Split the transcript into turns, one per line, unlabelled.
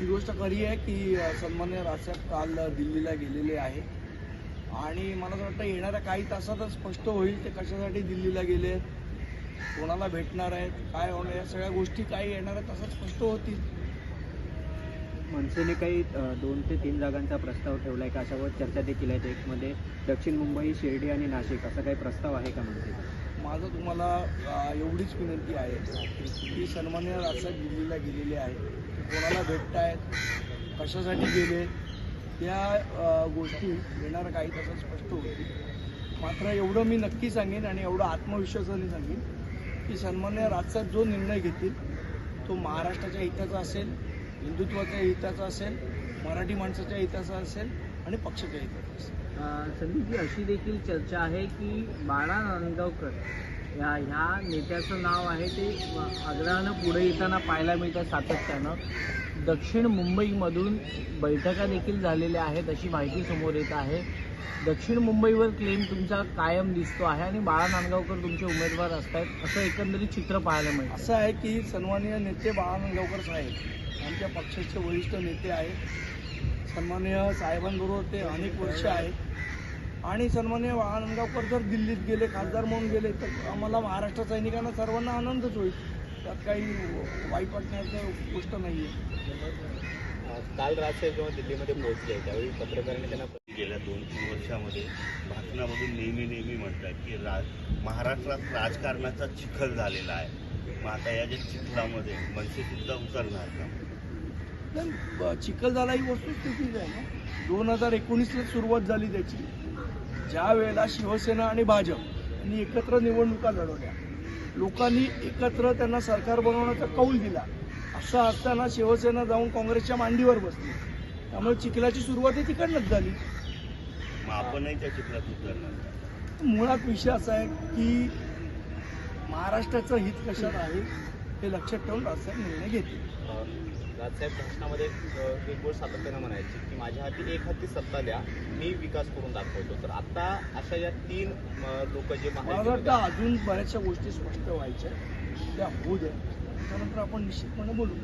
ही गोष्ट खरी आहे की सन्मान्य राजसाहेब काल दिल्लीला गेलेले आहे आणि मला असं वाटतं येणाऱ्या काही तासातच स्पष्ट होईल ते कशासाठी दिल्लीला गेले कोणाला भेटणार आहेत काय होणार या सगळ्या गोष्टी काही येणाऱ्या तासात स्पष्ट होतील.
मनसेने काही दोन ते तीन जागांचा प्रस्ताव ठेवला आहे का अशावर चर्चा देखील आहे. एकमध्ये दक्षिण मुंबई शिर्डी आणि नाशिक. असा काही प्रस्ताव आहे का मनसेचा?
माझं तुम्हाला एवढीच विनंती आहे की सन्मान्य राजसाहेब दिल्लीला गेलेले आहे कोणाला भेटतायत कशासाठी गेले त्या गोष्टी येणार काही तसं स्पष्ट होईल मात्र एवढं मी नक्की सांगेन आणि एवढं आत्मविश्वासाने सांगेन की सन्मान्य राजसाहेब जो निर्णय घेतील तो महाराष्ट्राच्या हिताचा असेल हिंदुत्वाच्या हिताचा असेल मराठी माणसाच्या हिताचा असेल आणि पक्षाच्या हिताचा असेल.
संदीपजी अशी देखील चर्चा आहे की बाळा नांदगावकर या ह्या नेत्याचं नाव आहे ते आग्रहानं पुढे येताना पाहायला मिळतं सातत्यानं. दक्षिण मुंबईमधून बैठका देखील झालेल्या आहेत अशी माहिती समोर येत आहे. दक्षिण मुंबईवर क्लेम तुमचा कायम दिसतो आहे आणि बाळा नांदगावकर तुमचे उमेदवार असतात असं एकंदरीत चित्र पाहायला मिळतं.
असं आहे की सन्माननीय नेते बाळा नांदगावकर साहेब आमच्या पक्षाचे वरिष्ठ नेते आहेत. सन्माननीय साहेबांबरोबर ते अनेक वर्ष आहेत. आणि सन्माननीय बाळानंदगावकर जर दिल्लीत गेले खासदार म्हणून गेले तर आम्हाला महाराष्ट्र सैनिकांना सर्वांना आनंदच होईल. त्यात काही वाईट वाटण्याचं गोष्ट नाही आहे
काल राजसाहेब जेव्हा दिल्लीमध्ये पोहोचले त्यावेळी पत्रकारांनी त्यांना
गेल्या दोन तीन वर्षामध्ये भाषणामधून नेहमी नेहमी म्हणतात की राज महाराष्ट्रात राजकारणाचा चिखल झालेला आहे. मग आता या ज्या चिखलामध्ये मनसे सुद्धा उतरणार का?
ब- चिखलदरा ही वस्तुस्थितीच आहे ना? दोन हजार एकोणीसला सुरुवात झाली त्याची. ज्या वेळेला शिवसेना आणि भाजप यांनी एकत्र निवडणुका लढवल्या लोकांनी एकत्र त्यांना सरकार बनवण्याचा कौल दिला. असं असताना शिवसेना जाऊन काँग्रेसच्या मांडीवर बसली. त्यामुळे चिखलाची सुरुवात ही तिकडनंच झाली.
आपणही त्या चिखलात उतरणार?
मुळात विषय असा आहे की महाराष्ट्राचं हित कशात आहे? हे लक्षात ठेवून राजसाहेब निर्णय घेतील.
राजसाहेब भाषणामध्ये एक एक गोष्ट सातत्यानं म्हणायची की माझ्या हाती एक हाती सत्ता द्या मी विकास करून दाखवतो. तर आता अशा या तीन लोक जे
मला वाटतं अजून बऱ्याचशा गोष्टी स्पष्ट व्हायच्या त्या होऊ द्या. त्यानंतर आपण निश्चितपणे बोलू.